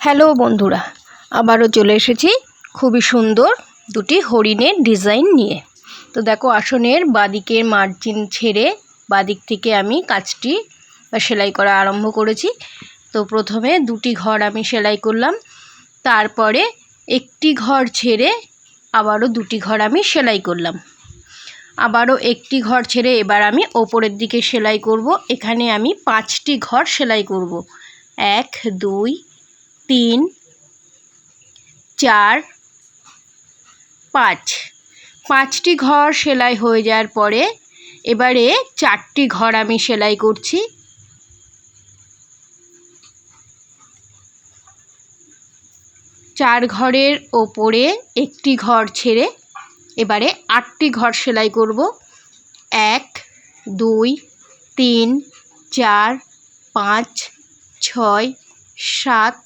Hello বন্ধুরা, আবারও চলে এসেছি খুবই সুন্দর দুটি হরিণের ডিজাইন নিয়ে। তো দেখো, আসনের বাদিকের মার্জিন ছেড়ে বাদিক থেকে আমি কাজটি বা সেলাই করা আরম্ভ করেছি। তো প্রথমে দুটি ঘর আমি সেলাই করলাম, তারপরে একটি ঘর ছেড়ে আবারও দুটি ঘর আমি সেলাই করলাম। আবারও একটি ঘর ছেড়ে এবার আমি ওপরের দিকে সেলাই করব, এখানে আমি পাঁচটি ঘর সেলাই করব। এক, দুই তিন, চার, পাঁচ। পাঁচটি ঘর সেলাই হয়ে যাওয়ার পরে এবারে চারটি ঘর আমি সেলাই করছি। চার ঘরের ওপরে একটি ঘর ছেড়ে এবারে আটটি ঘর সেলাই করব। এক, দুই, তিন, চার, পাঁচ, ছয়, সাত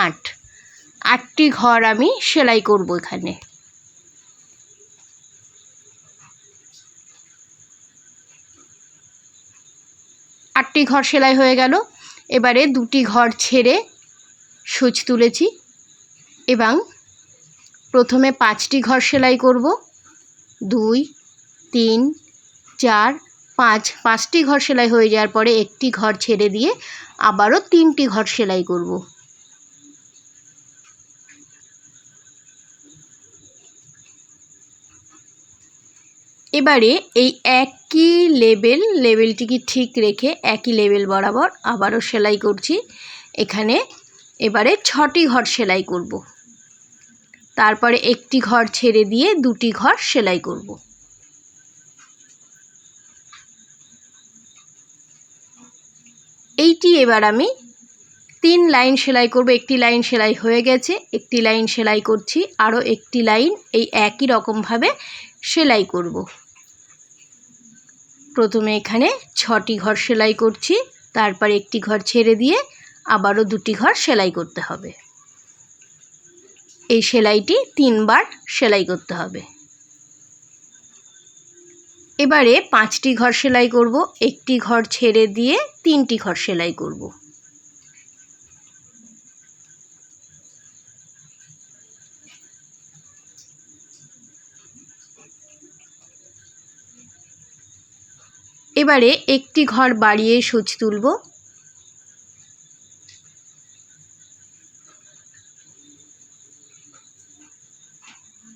আট। আটটি ঘর আমি সেলাই করব এখানে। আটটি ঘর সেলাই হয়ে গেল। এবারে দুটি ঘর ছেড়ে সুচ তুলেছি এবং প্রথমে পাঁচটি ঘর সেলাই করব। দুই, তিন, চার, পাঁচ, পাঁচটি ঘর সেলাই হয়ে যাওয়ার পরে একটি ঘর ছেড়ে দিয়ে আবারও তিনটি ঘর সেলাই করব। এবারে এই একই লেবেল লেবেলটিকে ঠিক রেখে একই লেবেল বরাবর আবারও সেলাই করছি। এখানে এবারে ছটি ঘর সেলাই করব। তারপরে একটি ঘর ছেড়ে দিয়ে দুটি ঘর সেলাই করব। এইটি এবার আমি তিন লাইন সেলাই করব। একটি লাইন সেলাই হয়ে গেছে, একটি লাইন সেলাই করছি, আরও একটি লাইন এই একই রকমভাবে সেলাই করব। প্রথমে এখানে ছটি ঘর সেলাই করছি, তারপর একটি ঘর ছেড়ে দিয়ে আবারও দুটি ঘর সেলাই করতে হবে। এই সেলাইটি তিনবার সেলাই করতে হবে। এবারে পাঁচটি ঘর সেলাই করব, একটি ঘর ছেড়ে দিয়ে তিনটি ঘর সেলাই করব। এবারে একটি ঘর বাড়িয়ে সুচ তুলব।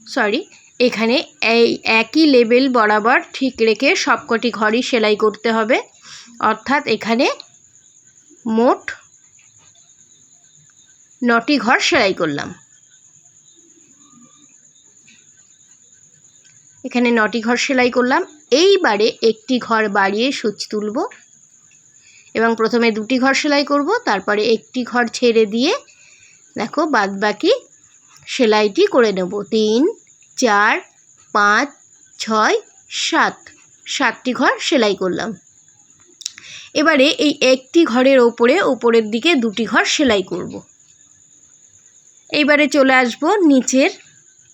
সরি এখানে এই একই লেবেল বরাবর ঠিক রেখে সবকটি ঘরই সেলাই করতে হবে। অর্থাৎ এখানে মোট নটি ঘর সেলাই করলাম। এখানে নটি ঘর সেলাই করলাম। এইবারে একটি ঘর বাড়িয়ে সুচ তুলব। এবং প্রথমে দুটি ঘর সেলাই করব, তারপরে একটি ঘর ছেড়ে দিয়ে দেখো বাদ বাকি সেলাইটি করে নেব। তিন, চার, পাঁচ, ছয়, সাত, সাতটি ঘর সেলাই করলাম। এবারে এই একটি ঘরের ওপরে, ওপরের দিকে দুটি ঘর সেলাই করব। এইবারে চলে আসব নিচের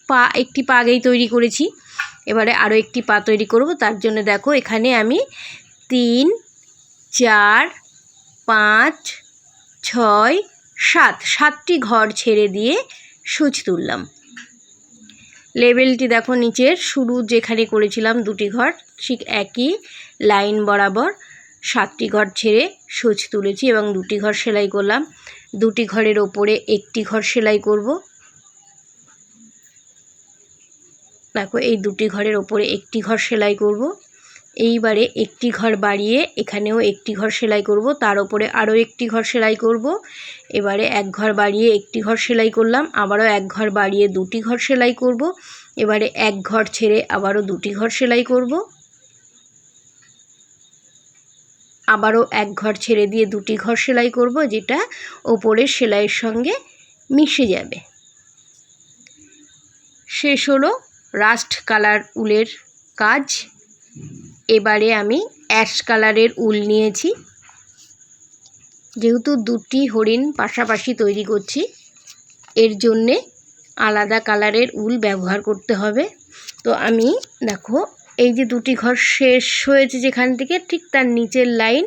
পা, একটি পাগেই তৈরি করেছি। এবারে আরও একটি পা তৈরি করব। তার জন্য দেখো এখানে আমি তিন, চার, পাঁচ, ছয়, সাত, সাতটি ঘর ছেড়ে দিয়ে সুচ তুললাম। লেবেলটি দেখো নিচের শুরু যেখানে করেছিলাম দুটি ঘর, ঠিক একই লাইন বরাবর সাতটি ঘর ছেড়ে সুচ তুলেছি এবং দুটি ঘর সেলাই করলাম। দুটি ঘরের ওপরে একটি ঘর সেলাই করব। দেখো এই দুটি ঘরের ওপরে একটি ঘর সেলাই করব। এইবারে একটি ঘর বাড়িয়ে এখানেও একটি ঘর সেলাই করব, তার ওপরে আরও একটি ঘর সেলাই করব। এবারে এক ঘর বাড়িয়ে একটি ঘর সেলাই করলাম, আবারও এক ঘর বাড়িয়ে দুটি ঘর সেলাই করব। এবারে এক ঘর ছেড়ে আবারও দুটি ঘর সেলাই করব। আবারও এক ঘর ছেড়ে দিয়ে দুটি ঘর সেলাই করব, যেটা ওপরের সেলাইয়ের সঙ্গে মিশে যাবে। শেষ হলো রাস্ট কালার উলের কাজ। এবারে আমি অ্যাশ কালারের উল নিয়েছি। যেহেতু দুটি হরিণ পাশাপাশি তৈরি করছি, এর জন্যে আলাদা কালারের উল ব্যবহার করতে হবে। তো আমি, দেখো, এই যে দুটি ঘর শেষ হয়েছে যেখান থেকে, ঠিক তার নিচের লাইন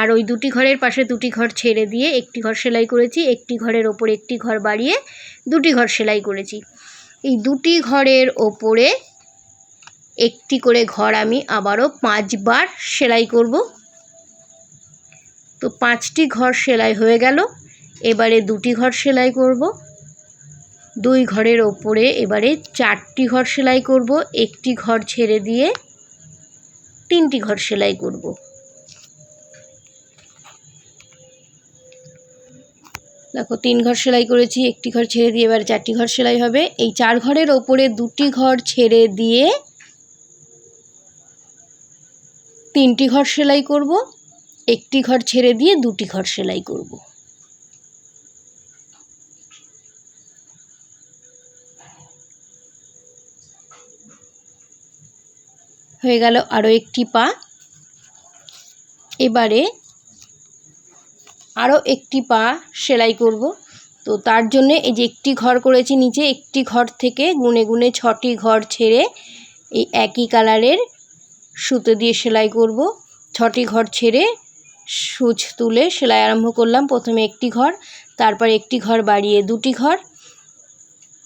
আর ওই দুটি ঘরের পাশে দুটি ঘর ছেড়ে দিয়ে একটি ঘর সেলাই করেছি, একটি ঘরের ওপর একটি ঘর বাড়িয়ে দুটি ঘর সেলাই করেছি। এই দুটি ঘরের ওপরে একটি করে ঘর আমি আবারও পাঁচবার সেলাই করব। তো পাঁচটি ঘর সেলাই হয়ে গেল। এবারে দুটি ঘর সেলাই করব। দুই ঘরের ওপরে এবারে চারটি ঘর সেলাই করব। একটি ঘর ছেড়ে দিয়ে তিনটি ঘর সেলাই করব। দেখো, তিন ঘর সেলাই করেছি, একটি ঘর ছেড়ে দিয়ে এবার চারটি ঘর সেলাই হবে। এই চার ঘরের ওপরে দুটি ঘর ছেড়ে দিয়ে তিনটি ঘর সেলাই করব, একটি ঘর ছেড়ে দিয়ে দুটি ঘর সেলাই করব। হয়ে গেল আরও একটি পা। এবারে আরও একটি পা সেলাই করব। তো তার জন্যে এই যে একটি ঘর করেছি নিচে, একটি ঘর থেকে গুনে গুনে ছটি ঘর ছেড়ে এই একই কালারের সুতো দিয়ে সেলাই করব। ছটি ঘর ছেড়ে সুচ তুলে সেলাই আরম্ভ করলাম প্রথমে একটি ঘর, তারপর একটি ঘর বাড়িয়ে দুটি ঘর।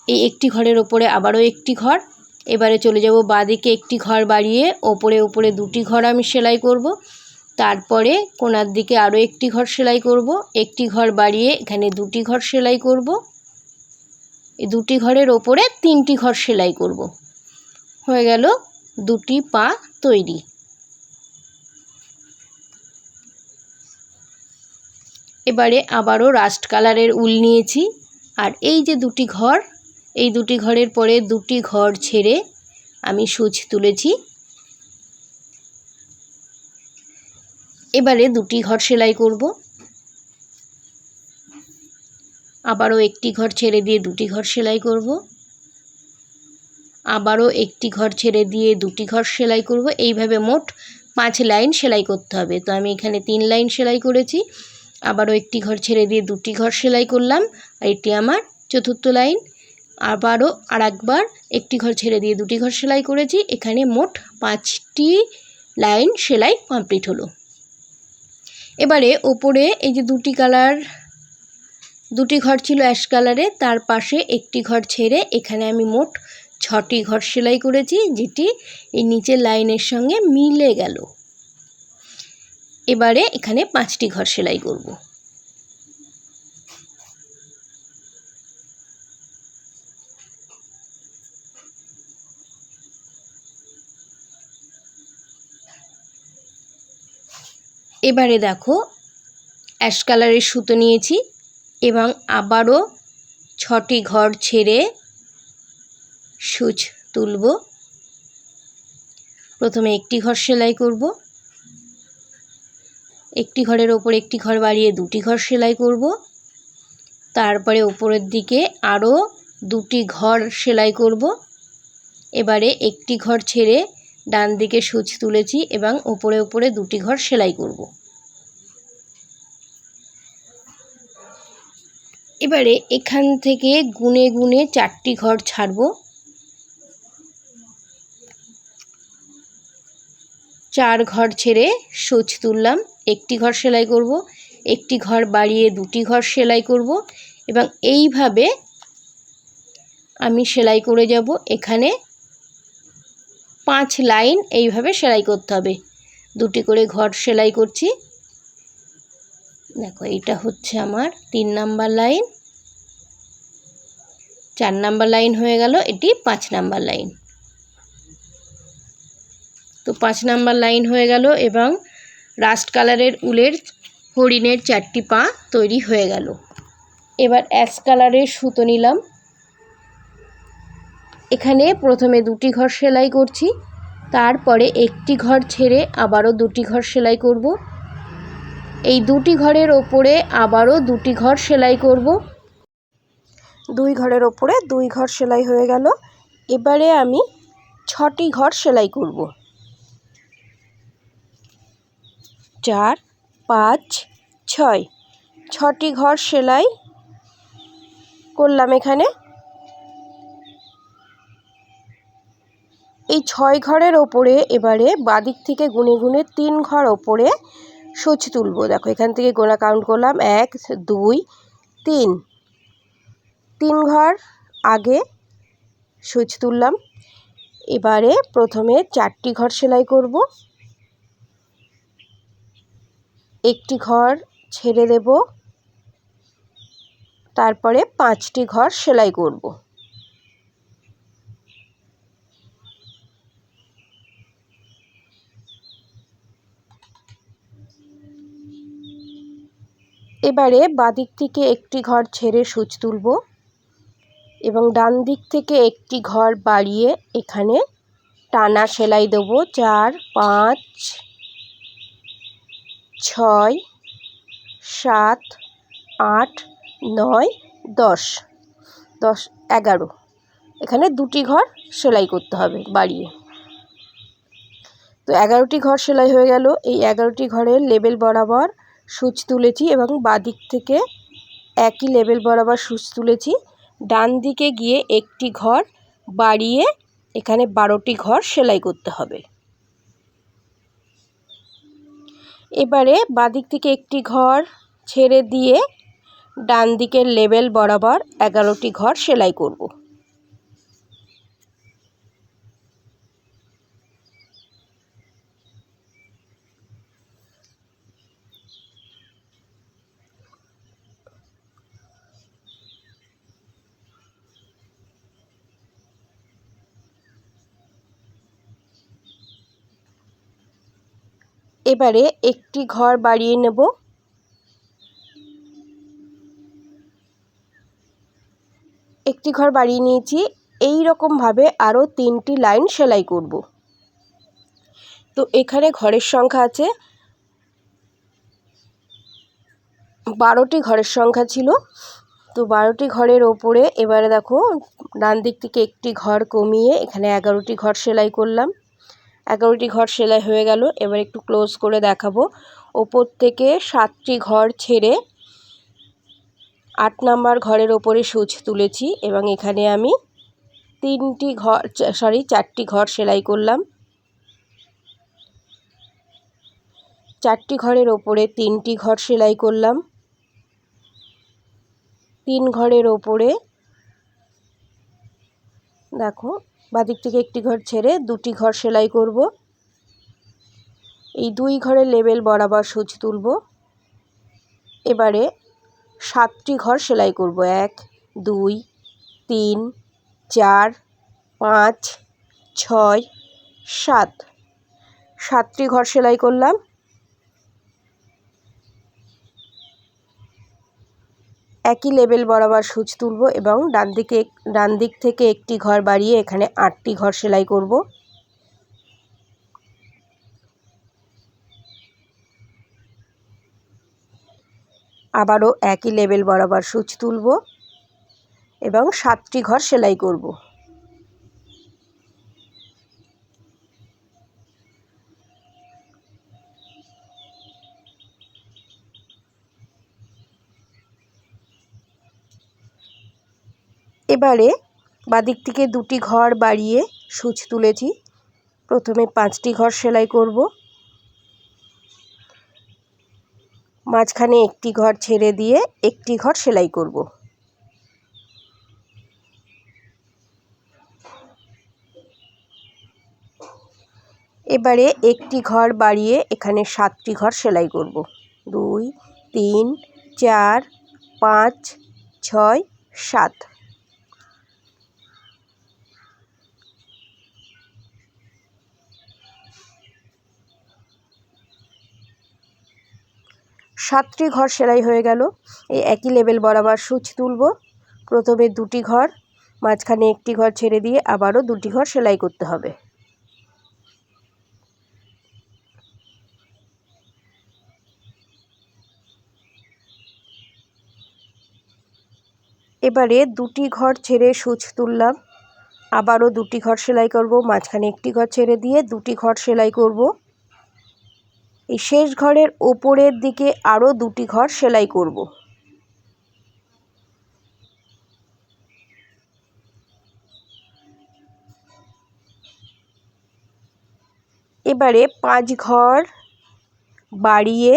এই একটি ঘরের ওপরে আবারও একটি ঘর, এবারে চলে যাব বাঁদিকে একটি ঘর বাড়িয়ে ওপরে ওপরে দুটি ঘর আমি সেলাই করব। তারপরে কোনার দিকে আরও একটি ঘর সেলাই করব। একটি ঘর বাড়িয়ে এখানে দুটি ঘর সেলাই করব। এই দুটি ঘরের ওপরে তিনটি ঘর সেলাই করব। হয়ে গেল দুটি পা তৈরি। এবারে আবারও রাস্ট কালারের উল নিয়েছি। আর এই যে দুটি ঘর, এই দুটি ঘরের পরে দুটি ঘর ছেড়ে আমি সুচ তুলেছি। এবারে দুটি ঘর সেলাই করব। আবারও একটি ঘর ছেড়ে দিয়ে দুটি ঘর সেলাই করব। আবারও একটি ঘর ছেড়ে দিয়ে দুটি ঘর সেলাই করব। এইভাবে মোট পাঁচ লাইন সেলাই করতে হবে। তো আমি এখানে তিন লাইন সেলাই করেছি। আবারও একটি ঘর ছেড়ে দিয়ে দুটি ঘর সেলাই করলাম। আর এটি আমার চতুর্থ লাইন। আবারও আর একবার একটি ঘর ছেড়ে দিয়ে দুটি ঘর সেলাই করেছি। এখানে মোট পাঁচটি লাইন সেলাই কমপ্লিট হলো। এবারে ওপরে এই যে দুটি কালার, দুটি ঘর ছিল অ্যাশ কালারে, তার পাশে একটি ঘর ছেড়ে এখানে আমি মোট ছটি ঘর সেলাই করেছি, যেটি এই নিচের লাইনের সঙ্গে মিলে গেল। এবারে এখানে পাঁচটি ঘর সেলাই করব। এবারে দেখো অ্যাশ কালারের সুতো নিয়েছি এবং আবারও ছটি ঘর ছেড়ে সুচ তুলব। প্রথমে একটি ঘর সেলাই করব। একটি ঘরের ওপর একটি ঘর বাড়িয়ে দুটি ঘর সেলাই করব। তারপরে ওপরের দিকে আরও দুটি ঘর সেলাই করব। এবারে একটি ঘর ছেড়ে ডান দিকে সুচ তুলেছি এবং ওপরে ওপরে দুটি ঘর সেলাই করব। এবারে এখান থেকে গুনে গুনে চারটি ঘর ছাড়ব। চার ঘর ছেড়ে সুচ তুললাম, একটি ঘর সেলাই করব, একটি ঘর বাড়িয়ে দুটি ঘর সেলাই করব এবং এইভাবে আমি সেলাই করে যাব। এখানে পাঁচ লাইন এইভাবে সেলাই করতে হবে। দুটি করে ঘর সেলাই করছি। দেখো, এইটা হচ্ছে আমার তিন নাম্বার লাইন। চার নাম্বার লাইন হয়ে গেল, এটি পাঁচ নাম্বার লাইন। তো পাঁচ নাম্বার লাইন হয়ে গেল এবং রাস্ট কালারের উলের হরিণের চারটি পা তৈরি হয়ে গেল। এবার অ্যাশ কালারের সুতো নিলাম। এখানে প্রথমে দুটি ঘর সেলাই করছি, তারপরে একটি ঘর ছেড়ে আবারও দুটি ঘর সেলাই করব। এই দুটি ঘরের ওপরে আবারও দুটি ঘর সেলাই করব। দুই ঘরের ওপরে দুই ঘর সেলাই হয়ে গেল। এবারে আমি ছটি ঘর সেলাই করব। চার, পাঁচ, ছয়। ছটি ঘর সেলাই করলাম এখানে। এই ছয় ঘরের ওপরে এবারে বাদিক থেকে গুনে গুনে তিন ঘর ওপরে সুচ তুলবো। দেখো, এখান থেকে গোনা কাউন্ট করলাম। এক, দুই, তিন। তিন ঘর আগে সুচ তুললাম। এবারে প্রথমে চারটি ঘর সেলাই করব। একটি ঘর ছেড়ে দেব। তারপরে পাঁচটি ঘর সেলাই করব। এবারে বাদিক থেকে একটি ঘর ছেড়ে সূচ তুলব এবং ডান দিক থেকে একটি ঘর বাড়িয়ে এখানে টানা সেলাই দেবো। চার, পাঁচ, ছয়, সাত, আট, নয়, দশ দশ, এগারো। এখানে দুটি ঘর সেলাই করতে হবে বাড়িয়ে। তো এগারোটি ঘর সেলাই হয়ে গেল। এই এগারোটি ঘরের লেবেল বরাবর সূচ তুলেছি এবং বাদিক থেকে একই লেবেল বরাবর সূচ তুলেছি। ডান দিকে গিয়ে একটি ঘর, বাড়িয়ে এখানে বারোটি ঘর সেলাই করতে হবে। এবারে বাদিক থেকে একটি ঘর ছেড়ে দিয়ে ডান দিকের লেবেল বরাবর এগারোটি ঘর সেলাই করব। এবারে একটি ঘর বাড়িয়ে নেব। একটি ঘর বাড়িয়ে নিয়েছি। এই রকমভাবে আরও তিনটি লাইন সেলাই করব। তো এখানে ঘরের সংখ্যা আছে। বারোটি ঘরের সংখ্যা ছিল। তো বারোটি ঘরের ওপরে এবারে দেখো ডান দিক থেকে একটি ঘর কমিয়ে এখানে এগারোটি ঘর সেলাই করলাম। এগারোটি ঘর সেলাই হয়ে গেল। এবার একটু ক্লোজ করে দেখাবো। ওপর থেকে সাতটি ঘর ছেড়ে আট নাম্বার ঘরের ওপরে সুচ তুলেছি এবং এখানে আমি তিনটি ঘর সরি চারটি ঘর সেলাই করলাম। চারটি ঘরের ওপরে তিনটি ঘর সেলাই করলাম। তিন ঘরের ওপরে, দেখো বাদিক থেকে একটি ঘর ছেড়ে দুটি ঘর সেলাই করব। এই দুই ঘরের লেবেল বরাবর সুচ তুলব। এবারে সাতটি ঘর সেলাই করব। এক, দুই, তিন, চার, পাঁচ, ছয়, সাত। সাতটি ঘর সেলাই করলাম। একই লেভেল বরাবর সূচ তুলব এবং ডান দিকে, ডান দিক থেকে একটি ঘর বাড়িয়ে এখানে আটটি ঘর সেলাই করব। আবারও একই লেভেল বরাবর সূচ তুলব এবং সাতটি ঘর সেলাই করব। এবারে বাদিক থেকে দুটি ঘর বাড়িয়ে সূচ তুলেছি। প্রথমে পাঁচটি ঘর সেলাই করব। মাঝখানে একটি ঘর ছেড়ে দিয়ে একটি ঘর সেলাই করব। এবারে একটি ঘর বাড়িয়ে এখানে সাতটি ঘর সেলাই করব। দুই, তিন, চার, পাঁচ, ছয়, সাত। সাতটি ঘর সেলাই হয়ে গেল। এই একই লেভেল বরাবর সূচ তুলব। প্রথমে দুটি ঘর, মাঝখানে একটি ঘর ছেড়ে দিয়ে আবারও দুটি ঘর সেলাই করতে হবে। এবারে দুটি ঘর ছেড়ে সূচ তুললাম। আবারও দুটি ঘর সেলাই করব, মাঝখানে একটি ঘর ছেড়ে দিয়ে দুটি ঘর সেলাই করব। এই শেষ ঘরের ওপরের দিকে আরও দুটি ঘর সেলাই করব। এবারে পাঁচ ঘর বাড়িয়ে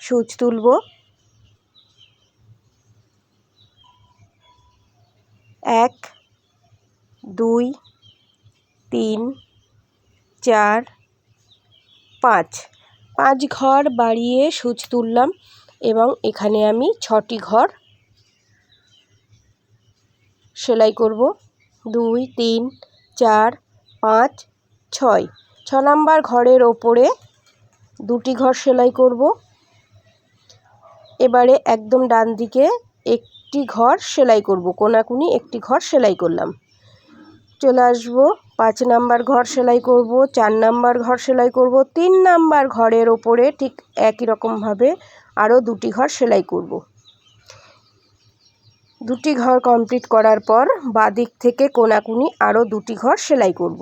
সূচ তুলব। এক, দুই, তিন, চার, পাঁচ। পাঁচ ঘর বাড়িয়ে সূচ তুললাম এবং এখানে আমি ছটি ঘর সেলাই করব। দুই, তিন, চার, পাঁচ, ছয়। ছ নাম্বার ঘরের ওপরে দুটি ঘর সেলাই করব। এবারে একদম ডান দিকে একটি ঘর সেলাই করব। কোনাকুনি একটি ঘর সেলাই করলাম। চলে আসব। পাঁচ নাম্বার ঘর সেলাই করব, চার নাম্বার ঘর সেলাই করব, তিন নাম্বার ঘরের ওপরে ঠিক একই রকমভাবে আরও দুটি ঘর সেলাই করব। দুটি ঘর কমপ্লিট করার পর বাদিক থেকে কোনাকুনি আরও দুটি ঘর সেলাই করব।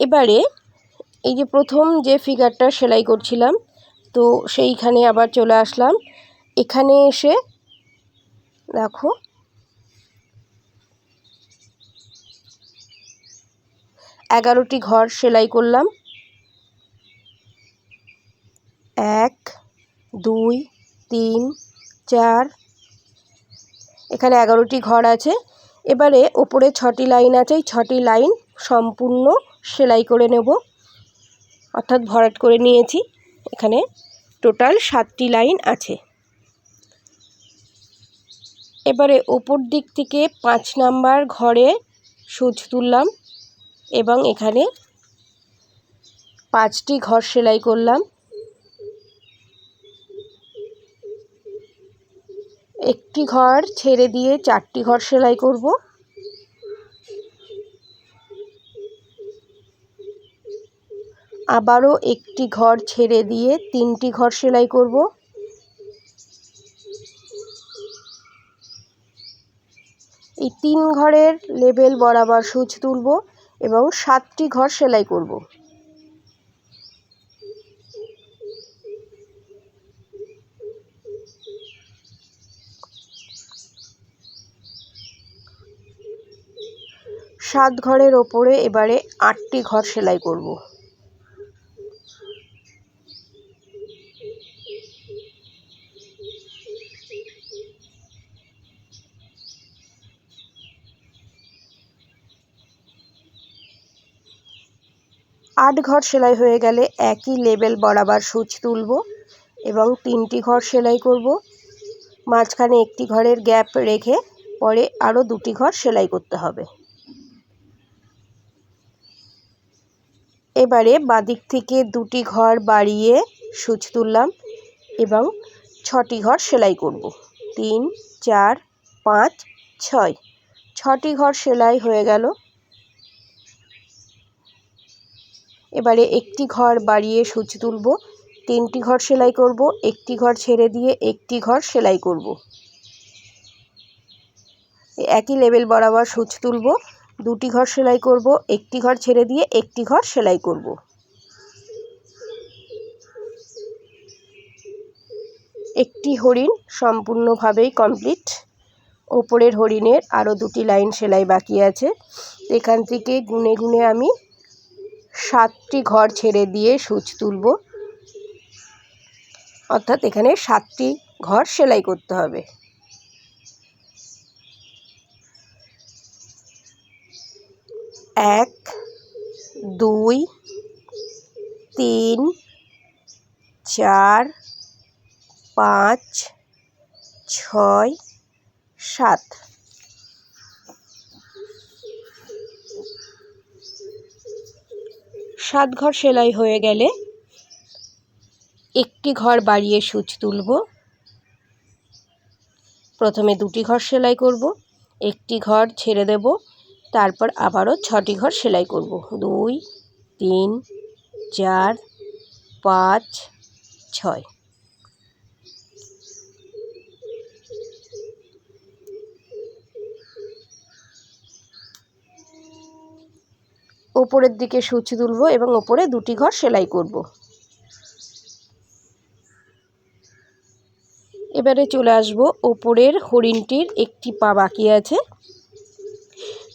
এবারে এই যে প্রথম যে ফিগারটা সেলাই করছিলাম তো সেইখানে আবার চলে আসলাম। এখানে এসে দেখো এগারোটি ঘর সেলাই করলাম। এক, দুই, তিন, চার, এখানে এগারোটি ঘর আছে। এবারে ওপরে ছটি লাইন আছে, এই ছটি লাইন সম্পূর্ণ সেলাই করে নেব। অর্থাৎ ভরাট করে নিয়েছি। এখানে টোটাল সাতটি লাইন আছে। এবারে ওপর দিক থেকে পাঁচ নাম্বার ঘরে সুচ তুললাম এবং এখানে পাঁচটি ঘর সেলাই করলাম। একটি ঘর ছেড়ে দিয়ে চারটি ঘর সেলাই করব। আবারও একটি ঘর ছেড়ে দিয়ে তিনটি ঘর সেলাই করব। এই তিন ঘরের লেবেল বরাবর সূচ তুলব এবং সাতটি ঘর সেলাই করব। সাত ঘরের ওপরে এবারে আটটি ঘর সেলাই করব। আট ঘর সেলাই হয়ে গেলে একই লেবেল বরাবর সূচ তুলব এবং তিনটি ঘর সেলাই করব। মাঝখানে একটি ঘরের গ্যাপ রেখে পরে আরও দুটি ঘর সেলাই করতে হবে। এবারে বাদিক থেকে দুটি ঘর বাড়িয়ে সূচ তুললাম এবং ছটি ঘর সেলাই করব। তিন, চার, পাঁচ, ছয়। ছটি ঘর সেলাই হয়ে গেল। এবারে একটি ঘর বাড়িয়ে সূচ তুলব, তিনটি ঘর সেলাই করব, একটি ঘর ছেড়ে দিয়ে একটি ঘর সেলাই করব। একই লেভেল বরাবর সূচ তুলব, দুটি ঘর সেলাই করব, একটি ঘর ছেড়ে দিয়ে একটি ঘর সেলাই করব। একটি হরিণ সম্পূর্ণভাবেই কমপ্লিট। ওপরের হরিণের আরও দুটি লাইন সেলাই বাকি আছে। এখান থেকে গুনে গুনে আমি সাতটি ঘর ছেড়ে দিয়ে সূচ তুলব। অর্থাৎ এখানে সাতটি ঘর সেলাই করতে হবে। এক, দুই, তিন, চার, পাঁচ, ছয়, সাত। সাত ঘর সেলাই হয়ে গেলে একটি ঘর বাড়িয়ে সূচ তুলব। প্রথমে দুটি ঘর সেলাই করব, একটি ঘর ছেড়ে দেব, তারপর আবারও ছটি ঘর সেলাই করব। দুই, তিন, চার, পাঁচ, ছয়। ওপরের দিকে সূচ তুলব এবং ওপরে দুটি ঘর সেলাই করব। এবারে চলে আসব ওপরের হরিণটির একটি পা বাকি আছে।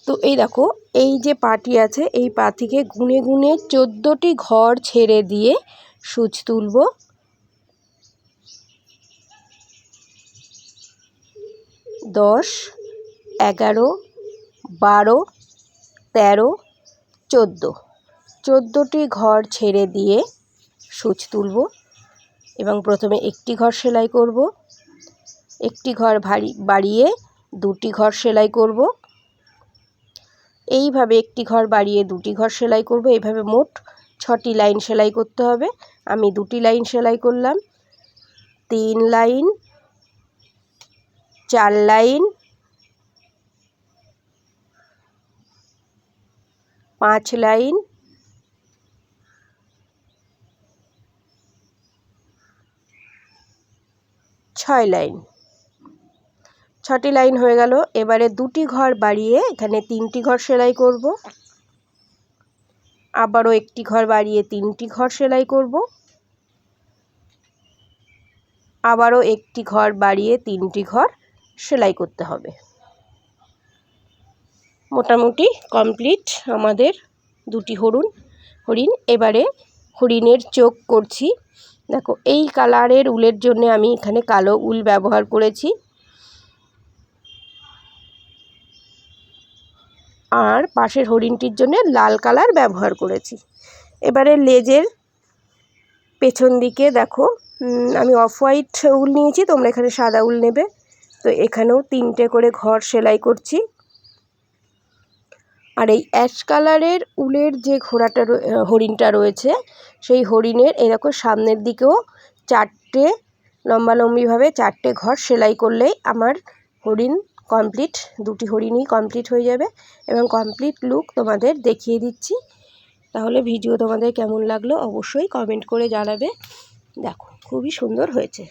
তো এই দেখো, এই যে পাটি আছে, এই পা থেকে গুনে গুনে চোদ্দোটি ঘর ছেড়ে দিয়ে সূচ তুলব। দশ, এগারো, বারো, তেরো চোদ্দ। চোদ্দোটি ঘর ছেড়ে দিয়ে সূচ তুলব এবং প্রথমে একটি ঘর সেলাই করব। একটি ঘর ভারী, বাড়িয়ে দুটি ঘর সেলাই করব। এইভাবে একটি ঘর বাড়িয়ে দুটি ঘর সেলাই করব। এইভাবে মোট ছটি লাইন সেলাই করতে হবে। আমি দুটি লাইন সেলাই করলাম। তিন লাইন, চার লাইন পাঁচ লাইন। ছয় লাইন। ছটি লাইন হয়ে গেল। এবারে দুটি ঘর বাড়িয়ে এখানে তিনটি ঘর সেলাই করব। আবারও একটি ঘর বাড়িয়ে তিনটি ঘর সেলাই করব। আবারও একটি ঘর বাড়িয়ে তিনটি ঘর সেলাই করতে হবে। মোটামুটি কমপ্লিট আমাদের দুটি হরুন হরিণ। এবারে হরিণের চোখ করছি। দেখো, এই কালারের উলের জন্য আমি এখানে কালো উল ব্যবহার করেছি। আর পাশের হরিণটির জন্য লাল কালার ব্যবহার করেছি। এবারে লেজের পেছন দিকে দেখো আমি অফ হোয়াইট উল নিয়েছি, তোমরা এখানে সাদা উল নেবে। তো এখানেও তিনটে করে ঘর সেলাই করছি। আর এই অ্যাশ কালারের উলের যে ঘোড়াটা হরিণটা রয়েছে, সেই হরিণের এরকম সামনের দিকেও চারটে, লম্বালম্বিভাবে চারটে ঘর সেলাই করলেই আমার হরিণ কমপ্লিট, দুটি হরিণই কমপ্লিট হয়ে যাবে এবং কমপ্লিট লুক তোমাদের দেখিয়ে দিচ্ছি। তাহলে ভিডিও তোমাদের কেমন লাগল অবশ্যই কমেন্ট করে জানাবে। দেখো, খুবই সুন্দর হয়েছে।